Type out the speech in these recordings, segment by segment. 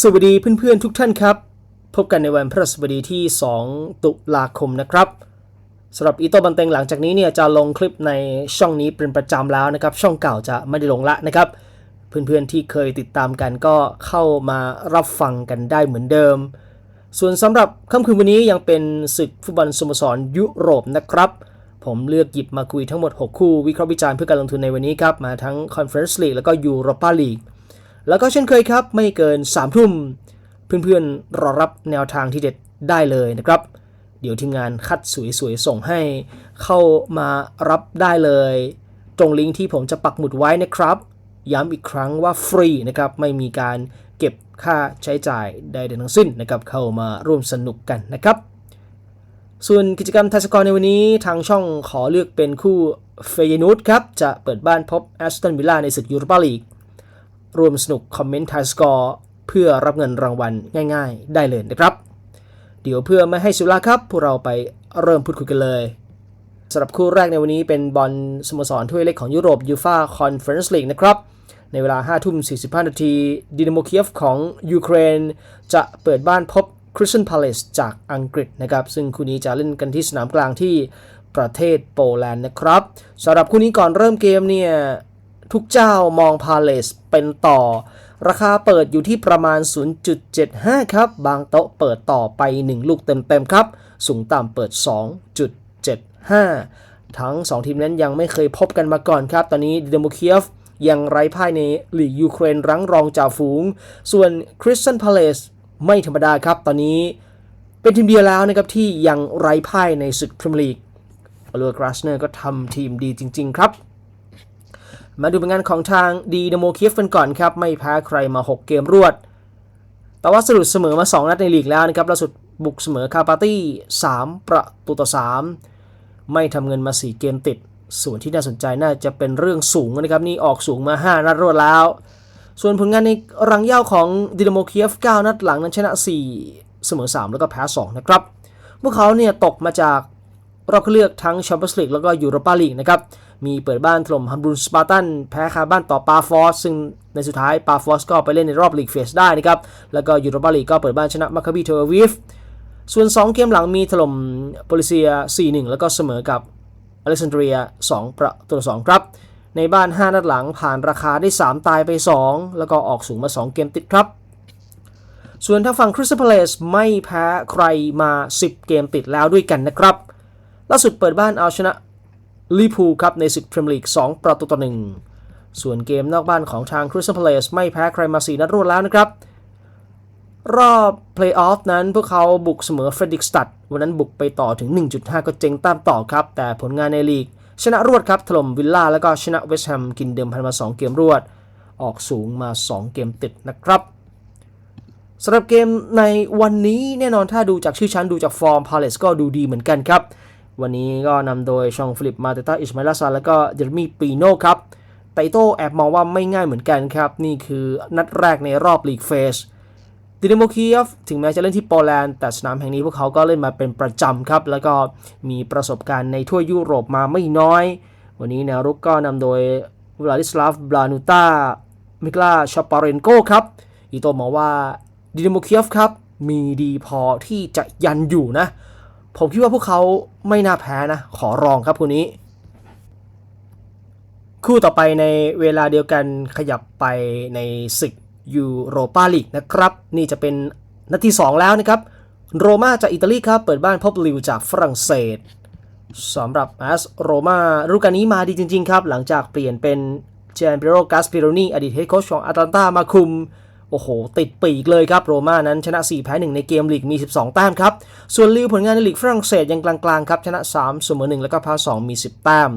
สวัสดีเพื่อนๆทุกท่านครับ พบกันในวันพฤหัสบดีที่ 2 ตุลาคมนะครับสำหรับอีโตบันเต็งหลังจากนี้เนี่ยจะลงคลิปในช่องนี้เป็นประจำแล้วนะครับ ช่องเก่าจะไม่ได้ลงละนะครับ เพื่อนๆที่เคยติดตามกันก็เข้ามารับฟังกันได้เหมือนเดิม ส่วนสำหรับค่ำคืนวันนี้ยังเป็นศึกฟุตบอลสโมสรยุโรปนะครับ ผมเลือกหยิบมาคุยทั้งหมด 6 คู่วิเคราะห์วิจารณ์เพื่อการลงทุนในวันนี้ครับมาทั้ง Conference League แล้วก็ Europa League แล้วก็เช่นเคยครับไม่เกิน3ทุ่มเพื่อนๆรอรับแนวทางที่เด็ดได้เลยนะครับ เดี๋ยวทีมงานคัดสวยๆส่งให้เข้ามารับได้เลย ตรงลิงก์ที่ผมจะปักหมุดไว้นะครับ ย้ำอีกครั้งว่าฟรีนะครับไม่มีการเก็บค่าใช้จ่ายใดๆทั้งสิ้นนะครับเข้ามาร่วมสนุกกันนะครับ ส่วนกิจกรรมทยสกอร์ในวันนี้ทางช่องขอเลือกเป็นคู่เฟยนูตครับจะเปิดบ้านพบแอสตันวิลล่าในศึกยูโรปาลีก รวมสนุกคอมเมนต์ไทยสกอร์เพื่อรับเงินรางวัลง่าย ๆ ได้เลยนะครับ เดี๋ยวเพื่อไม่ให้เสุลาครับ พวกเราไปเริ่มพูดคุยกันเลยสำหรับคู่แรกในวันนี้เป็นบอลสโมสรถ้วยเล็กของยุโรปยูฟาคอนเฟอเรนซ์ลีกนะครับ ในเวลา5ทุ่ม45 นาทีดินาโมเคียฟของยูเครน จะเปิดบ้านพบคริสตันพาเลสจากอังกฤษนะครับ ซึ่งคู่นี้จะเล่นกันที่สนามกลางที่ประเทศโปแลนด์นะครับสำหรับคู่นี้ก่อนเริ่มเกมเนี่ย ทุกเจ้ามองพาเลสเป็นต่อ ราคาเปิดอยู่ที่ประมาณ 0.75 ครับ บางโต๊ะเปิดต่อไป 1 ลูกเต็มๆครับ สูงต่ำเปิด 2.75 ทั้ง 2 ทีมนั้นยังไม่เคยพบกันมาก่อนครับ ตอนนี้เดินาโมเคียฟยังไร้พ่ายในลีกยูเครนรั้งรองจ่าฝูง ส่วนคริสตันพาเลสไม่ธรรมดาครับ ตอนนี้เป็นทีมเดียวแล้วนะครับที่ยังไร้พ่ายในศึกพรีเมียร์ลีกอเลอร์กราสเนอร์ก็ทำทีมดีจริง ๆ ครับ มาดูผลงานของทางดีนาโมเคียฟกันก่อนครับ ไม่แพ้ใครมา 6 เกมรวด แต่ว่าสรุปเสมอมา 2 นัดในลีกแล้วนะครับล่าสุดบุกเสมอคาปาตี้ 3 ประตูต่อ 3 ไม่ทำเงินมา 4 เกมติด ส่วนที่น่าสนใจน่าจะเป็นเรื่องสูงนะครับนี่ออกสูงมา 5 นัดรวดแล้ว ส่วนผลงานในรังเย่าของดินาโมเคียฟ 9 นัดหลังนั้นชนะ 4 เสมอ 3 แล้วก็แพ้ 2 นะครับ พวกเขาเนี่ยตกมาจากรอบเลือกทั้งแชมเปี้ยนส์ลีกแล้วก็ยูโรปาลีกนะครับ มีเปิดบ้านถล่มฮัมบูนสปาร์ตันแพ้คาบ้านต่อปาฟอสซึ่งในสุดท้ายปาฟอสก็ไปเล่นในรอบลีกเฟสได้นะครับ แล้วก็ยูโรปาลีกก็เปิดบ้านชนะมาคาบีเทอร์วีฟส่วน 2 เกมหลังมีถล่มโปลิเซีย 4-1 แล้วก็เสมอกับอเล็กซานเดรีย 2 ประตูต่อ2ครับ ในบ้าน 5 นัดหลังผ่านราคาได้ 3 ตายไป 2 แล้วก็ออกสูงมา 2 เกมติดครับ ส่วนทางฝั่งคริสตัลพาเลสไม่แพ้ใครมา 10 เกมติดแล้วด้วยกันนะครับ ล่าสุดเปิดบ้านเอาชนะ ลิพูครับในศึกพรีเมียร์ลีก 2 ประตูต่อ1ส่วนเกมนอกบ้านของทางคริสตัลพาเลสไม่แพ้ใครมา4นัดรวดแล้วนะครับ รอบเพลย์ออฟนั้นพวกเขาบุกเสมอเฟรดิกสตัดวันนั้นบุกไปต่อถึง 1.5 ก็เจ๊งตามต่อครับ แต่ผลงานในลีก ชนะรวดครับถล่มวิลล่าแล้วก็ชนะเวสต์แฮมกินเดิมพันมา 2 เกมรวด ออกสูงมา 2 เกมติดนะครับสำหรับเกมในวันนี้แน่นอนถ้าดูจากชื่อชั้นดูจากฟอร์มพาเลสก็ดูดีเหมือนกันครับ วันนี้ก็นำโดยชองฟิลิปมาเตต้าอิสมาลาซาแล้วก็เจอร์มีปีโน่ครับไตโต้แอบมองว่าไม่ง่ายเหมือนกันครับ นี่คือนัดแรกในรอบลีกเฟสดินาโมคีฟถึงแม้จะเล่นที่โปแลนด์แต่สนามแห่งนี้พวกเขาก็เล่นมาเป็นประจำครับ แล้วก็มีประสบการณ์ในทั่วยุโรปมาไม่น้อย วันนี้แนวรุกก็นำโดยวลาดิสลาฟบลานูต้ามิกลาชาปาเรนโกครับอีโตมองว่าดินาโมคีฟครับมีดีพอที่จะยันอยู่นะ ผมคิดว่าพวกเขาไม่น่าแพ้นะ ขอรองครับคู่นี้ คู่ต่อไปในเวลาเดียวกันขยับไปในศึกยูโรปาลีกนะครับ นี่จะเป็นนาที2แล้วนะครับ โรม่าจากอิตาลีครับ เปิดบ้านพบลิวจากฝรั่งเศสสำหรับแอสโรม่าฤดูกานี้มาดีจริง ๆ ครับ หลังจากเปลี่ยนเป็นเจนเปโรกาสปิโรนีอดีตเฮดโค้ชของอาตแลนตามาคุม โอ้โห ติดปีกเลยครับโรม่านั้นชนะ 4 แพ้1ในเกมลีกมี 12 แต้มครับ ส่วนลิวผลงานในลีกฝรั่งเศสยังกลางๆครับ ชนะ 3 เสมอ 1 แล้วก็แพ้2มี 10 แต้ม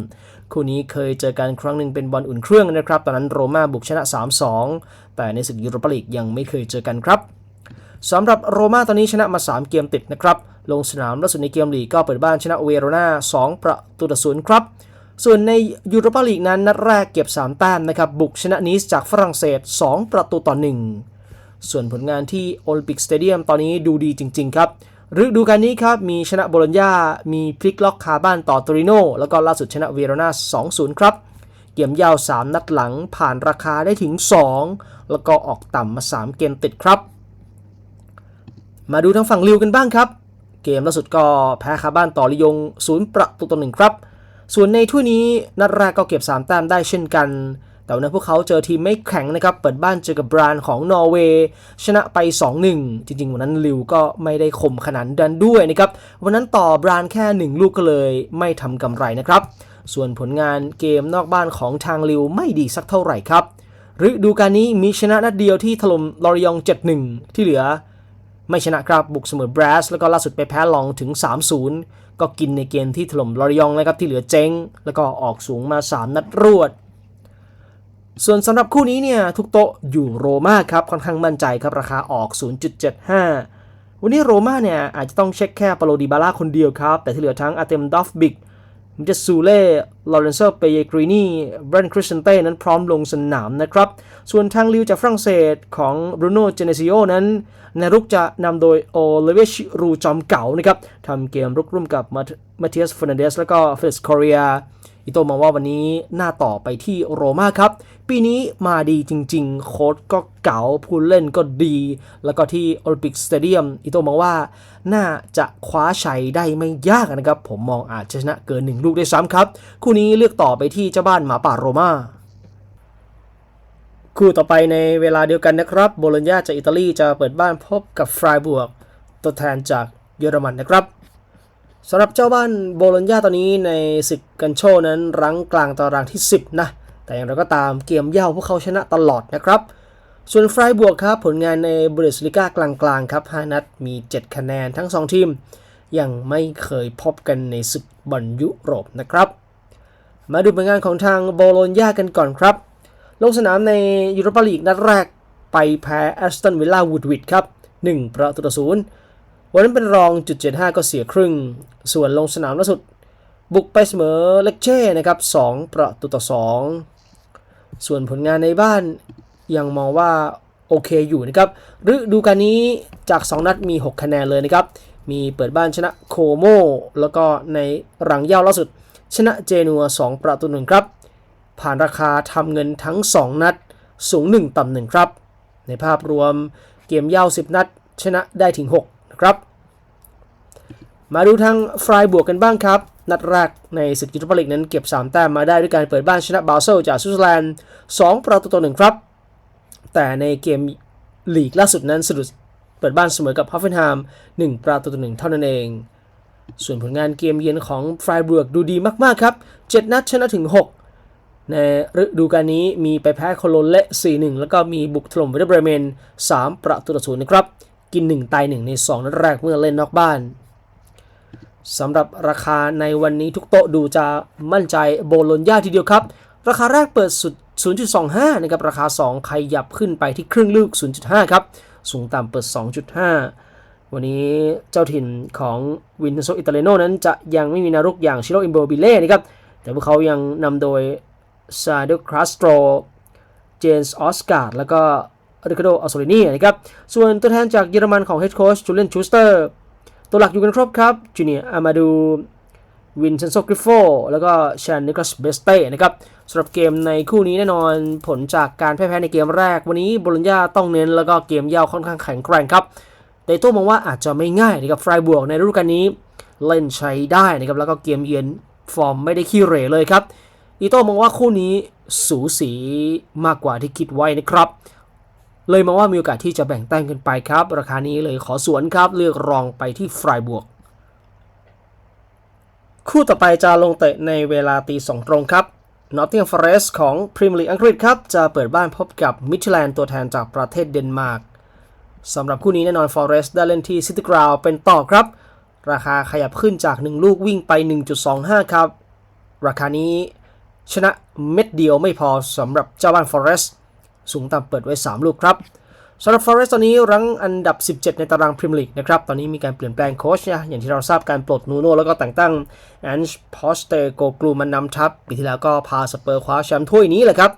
คู่นี้เคยเจอกันครั้งหนึ่งเป็นบอลอุ่นเครื่องนะครับ ตอนนั้นโรม่าบุกชนะ 3-2 แต่ในศึกยูโรปาลีกยังไม่เคยเจอกันครับสำหรับโรม่าตอนนี้ชนะมา 3 เกมติดนะครับ ลงสนามล่าสุดในเกมลีกก็เปิดบ้านชนะเวโรนา2ประตูต่อศูนย์ครับ ส่วนในยูโรปาลีกนั้นนัดแรกเก็บ 3 แต้มนะครับบุกชนะนีสจากฝรั่งเศส 2 ประตูต่อ 1 ส่วนผลงานที่โอลิมปิกสเตเดียมตอนนี้ดูดีจริง ๆ ครับฤดูกาลนี้ครับมีชนะโบโลญญา มีพลิกล็อกคาบ้านต่อตริโน แล้วก็ล่าสุดชนะเวโรนา2-0 ครับ เกมยาว 3 นัดหลังผ่านราคาได้ถึง 2 แล้วก็ออกต่ำมา 3 เกมติดครับ มาดูทางฝั่งลิวกันบ้างครับ เกมล่าสุดก็แพ้คาบ้านต่อลิยง 0 ประตูต่อหนึ่งครับ ส่วนในถ้วยนี้นัดแรกก็เก็บ 3 แต้มได้เช่นกัน แต่วันนั้นพวกเขาเจอทีมไม่แข็งนะครับ เปิดบ้านเจอกับบรานของนอร์เวย์ชนะไป 2-1 จริงๆ วันนั้นลิวก็ไม่ได้คมขนาดนั้นด้วยนะครับ วันนั้นต่อบรานแค่ 1 ลูกก็เลยไม่ทำกำไรนะครับ ส่วนผลงานเกมนอกบ้านของทางลิวไม่ดีสักเท่าไหร่ครับฤดูกาลนี้มีชนะนัดเดียวที่ถล่มลอริยอง 7-1 ที่เหลือ ไม่ชนะครับบุกเสมอบรัสแล้วก็ล่าสุดไปแพ้ลองถึง 3-0 ก็กินในเกมที่ถล่มลอริยองนะครับที่เหลือเจ๊ง แล้วก็ออกสูงมา 3 นัดรวด ส่วนสำหรับคู่นี้เนี่ยทุกโต๊ะอยู่โรม่าครับค่อนข้างมั่นใจครับราคาออก 0.75 วันนี้โรม่าเนี่ยอาจจะต้องเช็คแค่ปาโลดิบาร่าคนเดียวครับ แต่ที่เหลือทั้งอาเตมดอฟบิก มิเจซูเล่ ลอเรนโซเปเยกรีนีแบรนคริสเซนเต้นั้นพร้อมลงสนามนะครับ ส่วนทางลิวจากฝรั่งเศสของบรูโน่เจเนซิโอนั้นในรุกจะนำโดยโอเลเวชรูจอมเก่านะครับทำเกมรุกร่วมกับมาเทียสเฟรนเดส แล้วก็เฟสคอเรียอิโตมองว่าวันนี้หน้าต่อไปที่โรม่าครับ ปีนี้มาดีจริง ๆ โค้ชก็เก๋าผู้เล่นก็ดี แล้วก็ที่โอลิมปิกสเตเดียมอิโตมองว่า น่าจะคว้าชัยได้ไม่ยากนะครับ ผมมองอาจจะชนะเกินหนึ่งลูกได้ซ้ำครับ คู่นี้เลือกต่อไปที่เจ้าบ้านหมาป่าโรม่าคู่ต่อไปในเวลาเดียวกันนะครับ โบโลญญาจากอิตาลีจะเปิดบ้านพบกับฟรายบวก ตัวแทนจากเยอรมันนะครับสำหรับเจ้าบ้านโบโลญญาตอนนี้ในศึกกันโชนั้นรั้งกลางตารางที่ 10 นะ แต่อย่างไรก็ตามเกมเย่าพวกเขาชนะตลอดนะครับ ส่วนฟรายบวกครับผลงานในบุเดสลิก้ากลางๆครับ5นัดมี 7 คะแนนทั้ง 2 ทีม ยังไม่เคยพบกันในศึกบอลยุโรปนะครับ มาดูผลงานของทางโบโลญญากันก่อนครับ ลงสนามในยูโรปาลีกนัดแรกไปแพ้แอสตันวิลล่าวูดวิดครับ 1 ประตูต่อศูนย์วันนั้นเป็นรองจุด75 ก็เสียครึ่ง ส่วนลงสนามล่าสุด บุกไปเสมอเลกเช่นะครับ 2 ประตูต่อ 2 ส่วนผลงานในบ้านยังมองว่าโอเคอยู่นะครับฤดูกาลนี้จาก 2 นัดมี 6 คะแนนเลยนะครับ มีเปิดบ้านชนะโคโม แล้วก็ในรังเย่าล่าสุด ชนะเจนัว 2 ประตูหนึ่งครับ ผ่านราคาทำเงินทั้ง 2 นัดสูง 1 ต่ำหนึ่งครับ ในภาพรวมเกมเย่า 10 นัด ชนะได้ถึง 6 นะครับ มาดูทางฟรายบวกกันบ้างครับ นัดแรกในศึกยูโรปาลีกนั้นเก็บ 3 แต้มมาได้ด้วยการเปิดบ้านชนะบาเซลจากสวิตเซอร์แลนด์ 2 ประตูต่อหนึ่งครับ แต่ในเกมลีกล่าสุดนั้นสะดุดเปิดบ้านเสมอกับฮอฟเฟนไฮม์1 ประตูต่อหนึ่งเท่านั้นเอง ส่วนผลงานเกมเยือนของฟรายบวกดูดีมากๆครับ 7 นัดชนะถึง 6 ในฤดูกาลนี้มีไปแพ้โคโลนเละ 4-1 แล้วก็มีบุกถล่มเวเดอร์เบรเมน 3 ประตูต่อศูนย์นะครับ กิน 1 ตาย 1 ใน 2 นัดแรกเมื่อเล่นนอกบ้าน สำหรับราคาในวันนี้ทุกโต๊ะดูจะมั่นใจโบโลญญาทีเดียวครับ ราคาแรกเปิดสุด 0.25 นะครับ ราคา 2 ขยับขึ้นไปที่ครึ่งลูก 0.5 ครับ สูงต่ำเปิด 2.5 วันนี้เจ้าถิ่นของวินเทโซอิตาเลโนนั้นจะยังไม่มีนารุกอย่างชิโรอิมโบบิเล่นะครับ แต่พวกเขายังนำโดยซาเดคราสโตรเจนส์ออสการ์แล้วก็ริคาโดอัลโซลินีนะครับ ส่วนตัวแทนจากเยอรมันของเฮดโค้ชจูเลียนชูสเตอร์ ตัวหลักอยู่กันครบครับจูเนียร์อามาดูวินเซนโซกริฟโฟแล้วก็ชานนิคลัสเบสเต้นะครับสำหรับเกมในคู่นี้แน่นอนผลจากการแพ้ในเกมแรก วันนี้โบโลญญาต้องเน้นแล้วก็เกมยาวค่อนข้างแข็งแกร่งครับแต่โต้มองว่าอาจจะไม่ง่ายนะครับฟรายบวกในฤดูกาลนี้เล่นใช้ได้นะครับแล้วก็เกมเยือนฟอร์มไม่ได้ขี้เหร่เลยครับอีโต้มองว่าคู่นี้สูสีมากกว่าที่คิดไว้นะครับ เลยมองว่ามีโอกาสที่จะแบ่งแต้มกันไปครับ ราคานี้เลยขอสวนครับเลือกรองไปที่ฟรายบวก คู่ต่อไปจะลงเตะในเวลาตีสองตรงครับ Nottingham Forest ของพรีเมียร์ลีกอังกฤษครับ จะเปิดบ้านพบกับมิ d แลนด์ตัวแทนจากประเทศเดนมาร์กสำหรับคู่นี้แน่นอน Forest ได้เล่นที่ City Ground เป็นต่อครับ ราคาขยับขึ้นจาก 1 ลูกวิ่งไป 1.25 ครับ ราคานี้ชนะเม็ดเดียวไม่พอสำหรับเจ้าบ้าน Forest สู สูงต่ำเปิดไว้ 3 ลูกครับสำหรับ Forest ตอนนี้รั้งอันดับ 17 ในตารางพรีเมียร์ลีกนะครับ ตอนนี้มีการเปลี่ยนแปลงโค้ชนะอย่างที่เราทราบการปลดนูโน่แล้วก็แต่งตั้งแอนช์พอสเตโกกลูมันนำทัพปีที่แล้วก็พาสเปอร์คว้าแชมป์ถ้วยนี้แหละครับ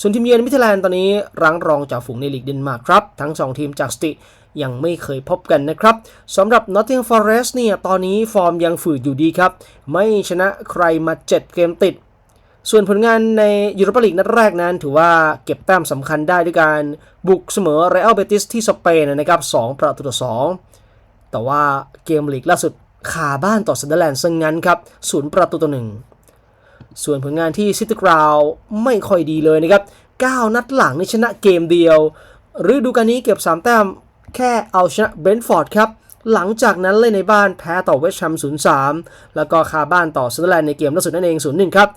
ส่วนทีมเยือนมิเทแลนด์ตอนนี้รั้งรองจากฝูงในลีกเดนมาร์กครับ ทั้ง 2 ทีมจากสติยังไม่เคยพบกันนะครับสำหรับ Nottingham Forest เนี่ยตอนนี้ฟอร์มยังฝืดอยู่ดีครับ ไม่ชนะใครมา 7 เกมติด ส่วนผลงานในยูโรปาลีกนัดแรกนั้นถือว่าเก็บแต้มสำคัญได้ด้วยการบุกเสมอเรอัลเบติสที่สเปนนะครับ2ประตูต่อแต่ว่าเกมลีกล่าสุดคาบ้านต่อซันเดอร์แลนด์ซะงงั้นครับศูนย์ประตูต่อหนึ่งส่วนผลงานที่ซิตี้กราวไม่ค่อยดีเลยนะครับ9 นัดหลังนี่ชนะเกมเดียวฤดูกาลนี้เก็บ 3 แต้มแค่เอาชนะเบรนท์ฟอร์ดครับหลังจากนั้นเล่นในบ้านแพ้ต่อเวสต์แฮม 0-3 แล้วก็คาบ้านต่อซันเดอร์แลนด์ในเกมล่าสุดนั่นเอง 0-1 ครับ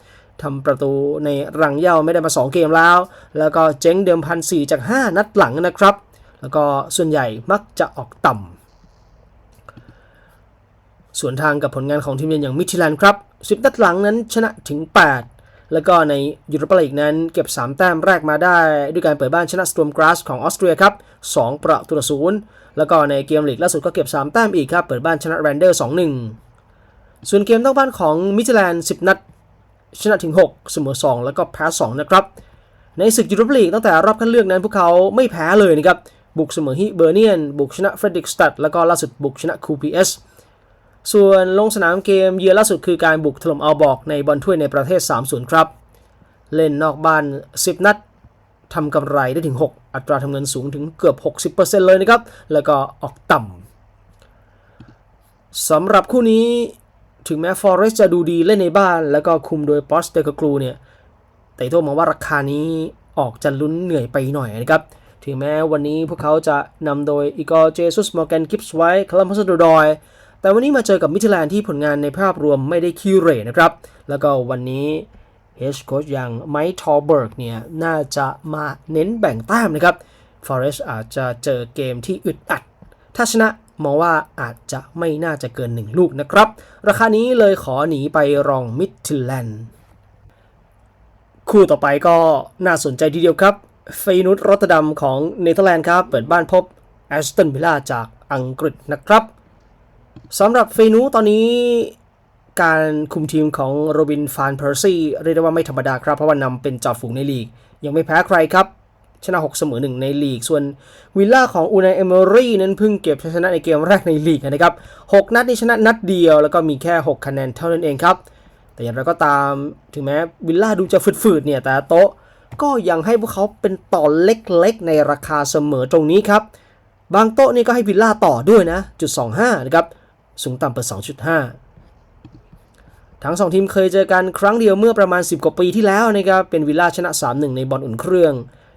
ทำประตูในรังเย่าไม่ได้มา 2 เกมแล้ว แล้วก็เจ๊งเดิมพัน4จาก 5 นัดหลังนะครับ แล้วก็ส่วนใหญ่มักจะออกต่ำส่วนทางกับผลงานของทีมเยือนอย่างมิชลันครับ 10 นัดหลังนั้นชนะถึง 8 แล้วก็ในยูโรปาลีกนั้นเก็บ 3 แต้มแรกมาได้ ด้วยการเปิดบ้านชนะสต o มกราสของออสเตรียครับ 2 ประตูต่อศูนย์แล้วก็ในเกมลีกล่าสุดก็เก็บ 3 แต้มอีกครับ เปิดบ้านชนะแรนเดอร์ 2-1 ส่วนเกมนอกบ้านของมิชลัน10 นัด ชนะถึง 6 เสมอ 2 แล้วก็แพ้ 2 นะครับ ในศึกยูโรปลีกตั้งแต่รอบคัดเลือกนั้นพวกเขาไม่แพ้เลยนะครับ บุกเสมอฮิเบอร์เนียน บุกชนะเฟรดริกสตัดแล้วก็ล่าสุดบุกชนะคูพีเอสส่วนลงสนามเกมเยือนล่าสุดคือการบุกถล่มอัลบอกในบอลถ้วยในประเทศ 3-0 ครับ เล่นนอกบ้าน 10 นัดทำกำไรได้ถึง 6 อัตราทำเงินสูงถึงเกือบ 60%เลยนะครับ แล้วก็ออกต่ำสำหรับคู่นี้ ถึงแม้ฟอเรสจะดูดีเล่นในบ้าน แล้วก็คุมโดยปอสเตกกรูเนี่ยแต่โต้มองว่าราคานี้ออกจะลุ้นเหนื่อยไปหน่อยนะครับ ถึงแม้วันนี้พวกเขาจะนำโดยอีกอร์เจซุสมอร์แกนกิฟส์ไว้คาร์ลมัสโดดอย แต่วันนี้มาเจอกับมิชแลนที่ผลงานในภาพรวมไม่ได้คิวเรนะครับ แล้วก็วันนี้เฮชโค้ชอย่างไมค์ทอเบิร์กเนี่ยน่าจะมาเน้นแบ่งแต้มนะครับฟอเรสอาจจะเจอเกมที่อึดอัด ถ้าชนะ มองว่าอาจจะไม่น่าจะเกิน 1 ลูกนะครับ ราคานี้เลยขอหนีไปรองมิดทิลแลนด์คู่ต่อไปก็น่าสนใจทีเดียวครับเฟยนุตรอตดัมของเนเธอร์แลนด์ครับ เปิดบ้านพบแอสตันวิลล่าจากอังกฤษนะครับสำหรับเฟยนูตอนนี้การคุมทีมของโรบินฟานเพอร์ซี่เรียกได้ว่าไม่ธรรมดาครับ เพราะว่านำเป็นจ่าฝูงในลีก ยังไม่แพ้ใครครับ ชนะ 6 เสมอ 1 ในลีก ส่วนวิลล่าของอูนายเอเมอรี่นั้นเพิ่งเก็บชัยชนะในเกมแรกในลีกนะครับ 6 นัดนี้ชนะนัดเดียว แล้วก็มีแค่ 6 คะแนนเท่านั้นเองครับ แต่อย่างไรก็ตามถึงแม้วิลล่าดูจะฝืดๆเนี่ยแต่โต๊ะก็ยังให้พวกเขาเป็นต่อเล็กๆ ในราคาเสมอตรงนี้ครับ บางโต๊ะนี่ก็ให้วิลล่าต่อด้วยนะจุด25นะครับสูงต่ำเปิด2.5ทั้งสองทีมเคยเจอกันครั้งเดียวเมื่อประมาณ 10 กว่าปีที่แล้วนะครับ เป็นวิลล่าชนะ 3-1 ในบอลอุ่นเครื่อง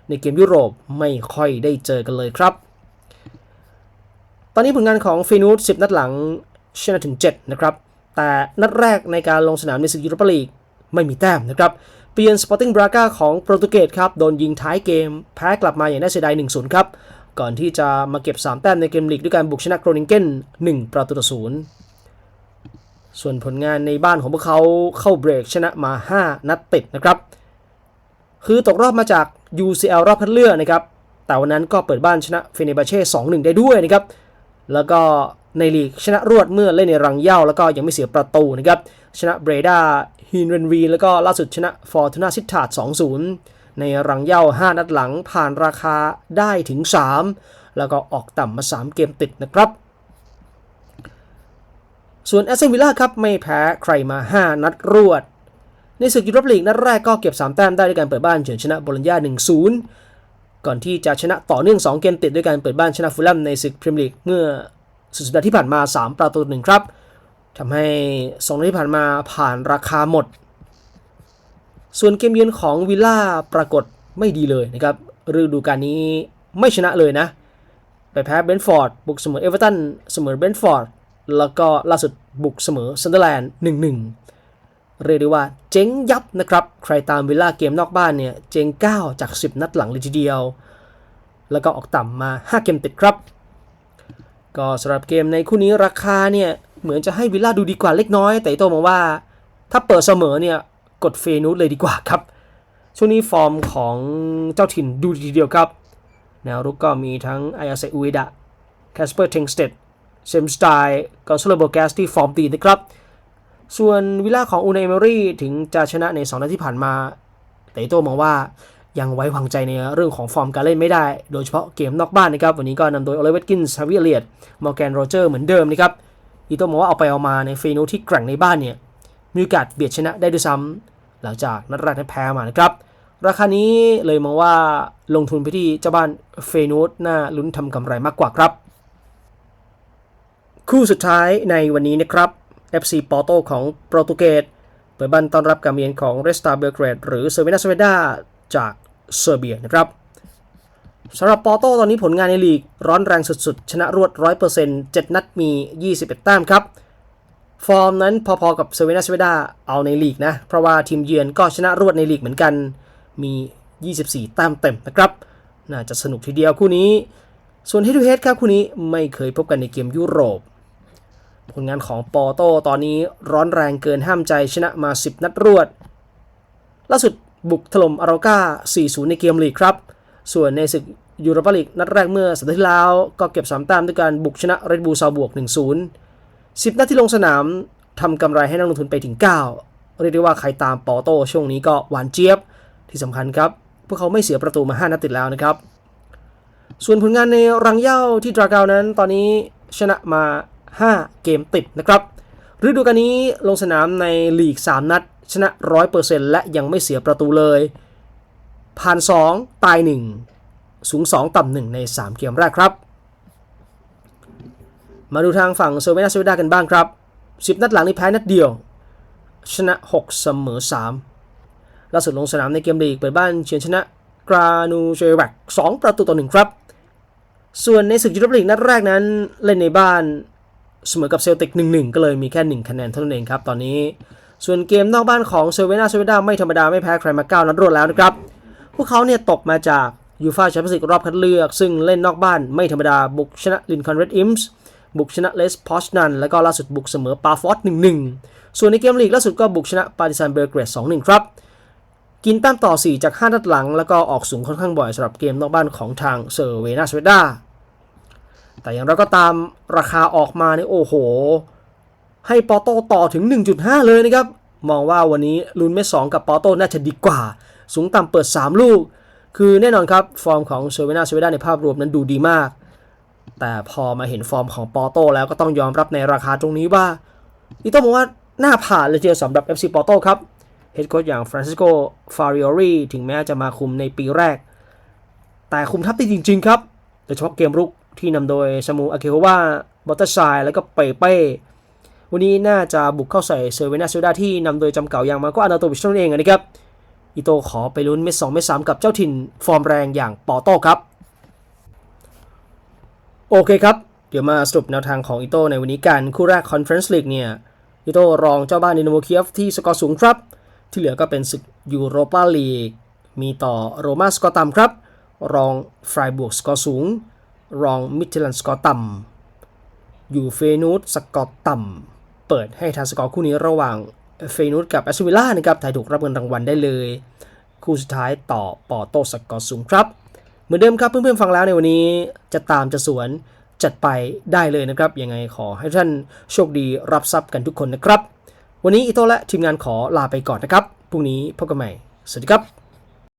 ในเกมยุโรปไม่ค่อยได้เจอกันเลยครับ ตอนนี้ผลงานของฟีนูส10 นัดหลังชนะถึง 7 นะครับ แต่นัดแรกในการลงสนามในศึกยูโรปาลีกไม่มีแต้มนะครับ เปลี่ยนสปอร์ติ้งบรากาของโปรตุเกสครับ โดนยิงท้ายเกม แพ้กลับมาอย่างน่าเสียดาย 1-0 ครับ ก่อนที่จะมาเก็บ 3 แต้มในเกมลีกด้วยการบุกชนะโกรนิงเกน1 ประตูต่อศูนย์ส่วนผลงานในบ้านของพวกเขาเข้าเบรกชนะมา 5 นัดติดนะครับ คือตกรอบมาจาก UCL รอบคัดเลือกนะครับ แต่วันนั้นก็เปิดบ้านชนะเฟเนบาเช่2-1 ได้ด้วยนะครับ แล้วก็ในลีกชนะรวดเมื่อเล่นในรังเย่าแล้วก็ยังไม่เสียประตูนะครับ ชนะเบรดาฮินเรนวีแล้วก็ล่าสุดชนะฟอร์ตูนาซิตาด2-0 ในรังเย่า 5 นัดหลังผ่านราคาได้ถึง 3 แล้วก็ออกต่ำมา 3 เกมติดนะครับส่วนแอสเซนวิลล่าครับ ไม่แพ้ใครมา 5 นัดรวด ในศึกยูโรปลีกนัดแรกก็เก็บ 3 แต้มได้ด้วยการเปิดบ้านเฉือนชนะโบโลญญา1-0 ก่อนที่จะชนะต่อเนื่อง 2 เกมติดด้วยการเปิดบ้านชนะฟูลแลมในศึกพรีเมียร์ลีกเมื่อสุดสัปดาห์ที่ผ่านมา 3 ประตูหนึ่งครับทำให้สองนัดที่ผ่านมาผ่านราคาหมด ส่วนเกมเยือนของวิลล่าปรากฏไม่ดีเลยนะครับฤดูกาลนี้ไม่ชนะเลยนะ ไปแพ้เบนฟอร์ดบุกเสมอเอเวอร์ตันเสมอเบนฟอร์ดแล้วก็ล่าสุดบุกเสมอซันเดอร์แลนด์1-1 เรียกได้ว่าเจ๊งยับนะครับ ใครตามวิลล่าเกมนอกบ้านเนี่ย เจ๊ง 9 จาก 10 นัดหลังเลยทีเดียว แล้วก็ออกต่ำมา 5 เกมติดครับ ก็สำหรับเกมในคู่นี้ราคาเนี่ย เหมือนจะให้วิลล่าดูดีกว่าเล็กน้อย แต่โตมองว่า ถ้าเปิดเสมอเนี่ย กดเฟนูสเลยดีกว่าครับ ช่วงนี้ฟอร์มของเจ้าถิ่นดูดีทีเดียวครับ แนวรุกก็มีทั้งไอายาเซอุเอดะแคสเปอร์เทงสเตดเซมสไตล์กอสโลโบแกสที่ฟอร์มดีนะครับ ส่วนวิลล่าของอูนายเมอรี่ถึงจะชนะใน2นัดที่ผ่านมาแต่โตมองว่ายังไว้วางใจในเรื่องของฟอร์มการเล่นไม่ได้ โดยเฉพาะเกมนอกบ้านนะครับ วันนี้ก็นำโดยโอเลเวตกินส์ฮาวิเลียดมอร์แกนโรเจอร์เหมือนเดิมนะครับอีโต้มองว่าเอาไปเอามาในเฟนูที่แกร่งในบ้านเนี่ยมีโอกาสเบียดชนะได้ด้วยซ้ำหลังจากนัดแรกนั้นแพ้มานะครับ ราคานี้เลยมองว่าลงทุนไปที่เจ้าบ้านเฟนูสน่าลุ้นทำกำไรมากกว่าครับ คู่สุดท้ายในวันนี้นะครับ FC ปอร์โตของโปรตุเกสเปิดบ้านต้อนรับการเยือนของเรสตาเบลเกรดหรือเซเวนาสเวดาจากเซอร์เบียนะครับสำหรับปอร์โตตอนนี้ผลงานในลีกร้อนแรงสุดๆ ชนะรวด 100% 7 นัดมี 21 แต้มครับ ฟอร์มนั้นพอๆกับเซเวนาสเวดาเอาในลีกนะ เพราะว่าทีมเยือนก็ชนะรวดในลีกเหมือนกันมี 24 แต้มเต็มนะครับ น่าจะสนุกทีเดียวคู่นี้ ส่วน head to head ครับคู่นี้ไม่เคยพบกันในเกมยุโรป ผลงานของปอโตตอนนี้ร้อนแรงเกินห้ามใจชนะมา 10 นัดรวด ล่าสุดบุกถล่มอาราก้า 4-0 ในเกมลีกครับ ส่วนในศึกยูโรปาลีกนัดแรกเมื่อสัปดาห์ที่แล้ว ก็เก็บ3แต้มด้วยการบุกชนะเรดบูลซาบวก 1-0 10 นัดที่ลงสนามทำกำไรให้นักลงทุนไปถึง 9 เรียกได้ว่าใครตามปอโตช่วงนี้ก็หวานเจี๊ยบที่สำคัญครับ พวกเขาไม่เสียประตูมา 5 นัดติดแล้วนะครับ ส่วนผลงานในรังเย้าที่ดราเกานั้นตอนนี้ชนะมา 5 เกมติดนะครับฤดูกาลนี้ลงสนามในลีก 3 นัด ชนะ 100%และยังไม่เสียประตูเลย ผ่าน 2 ตาย 1 สูง 2 ต่ำ 1 ใน 3 เกมแรกครับ มาดูทางฝั่งเซเวนาเซเวดากันบ้างครับ 10 นัดหลังนี้แพ้นัดเดียว ชนะ 6 เสมอ 3 ล่าสุดลงสนามในเกมลีกเปิดบ้านเฉือนชนะกรานูเชวัก2ประตูต่อ 1 ครับ ส่วนในศึกยูโรปลีกนัดแรกนั้นเล่นในบ้าน เสมอกับเซลติก1-1 ก็เลยมีแค่ 1 คะแนนเท่านั้นเองครับ ตอนนี้ ส่วนเกมนอกบ้านของเซเวนาเซเวดาไม่ธรรมดาไม่แพ้ใครมา9นัดรวดแล้วนะครับ พวกเขาเนี่ยตกมาจากยูฟาแชมเปี้ยนส์ลีกรอบคัดเลือก ซึ่งเล่นนอกบ้านไม่ธรรมดาบุกชนะลินคอนเรดอิมส์บุกชนะเลสพอชนันแล้วก็ล่าสุดบุกเสมอปาฟอส1-1 ส่วนในเกมลีกล่าสุดก็บุกชนะปาร์ติซานเบลเกรด2-1 ครับกินแต้มต่อ 4 จาก 5 นัดหลัง แล้วก็ออกสูงค่อนข้างบ่อยสำหรับเกมนอกบ้านของทางเซอร์เวนาสเวดา แต่อย่างไรก็ตามราคาออกมาเนี่ยโอ้โห ให้ปอโต้ต่อถึง 1.5 เลยนะครับ มองว่าวันนี้ลุนเม็ด2กับปอโต้น่าจะดีกว่า สูงต่ำเปิด 3 ลูก คือแน่นอนครับ ฟอร์มของเซเวนาเซเวดาในภาพรวมนั้นดูดีมาก แต่พอมาเห็นฟอร์มของปอโต้แล้วก็ต้องยอมรับในราคาตรงนี้ว่าอีต้องบอกว่าหน้าผ่านเลยทีเดียวสำหรับ FC ปอโต้ครับเฮดโค้ชอย่างฟรานซิสโกฟาริโอรีถึงแม้จะมาคุมในปีแรก แต่คุมทัพได้จริง ๆ ครับโดยเฉพาะเกมรุก ที่นำโดยซามูอาเกโฮวาบอตเตอร์ชายแล้วก็เปเป้ วันนี้น่าจะบุกเข้าใส่เซอร์เวนาซูดาที่นำโดยจำเก่าอย่างมาก็อานาโตวิชนั่นเองนะครับ อิโตขอไปลุ้นเม็ดสองเม็ดสามกับเจ้าถิ่นฟอร์มแรงอย่างปอโต้ครับ โอเคครับ เดี๋ยวมาสรุปแนวทางของอิโตในวันนี้กันคู่แรกคอนเฟอเรนซ์ลีกเนี่ยอิโตรองเจ้าบ้านดินาโมเคียฟที่สกอร์สูงครับ ที่เหลือก็เป็นศึกยูโรปาลีกมีต่อโรมาสกอร์ต่ำครับ รองฟรายบวกสกอร์สูง รองมิดเทลันสกอร์ต่ำอยู่เฟนูสสกอร์ต่ำ เปิดให้ทางสกอร์คู่นี้ระหว่างเฟนูสกับแอสวิลล่านะครับถ่ายถูกรับเงินรางวัลได้เลย คู่สุดท้ายต่อปอโตสกอร์สูงครับ เหมือนเดิมครับเพื่อนๆฟังแล้วในวันนี้จะตามจะสวนจัดไปได้เลยนะครับยังไงขอให้ท่านโชคดีรับทรัพย์กันทุกคนนะครับ วันนี้อิโตและทีมงานขอลาไปก่อนนะครับพรุ่งนี้พบกันใหม่ สวัสดีครับ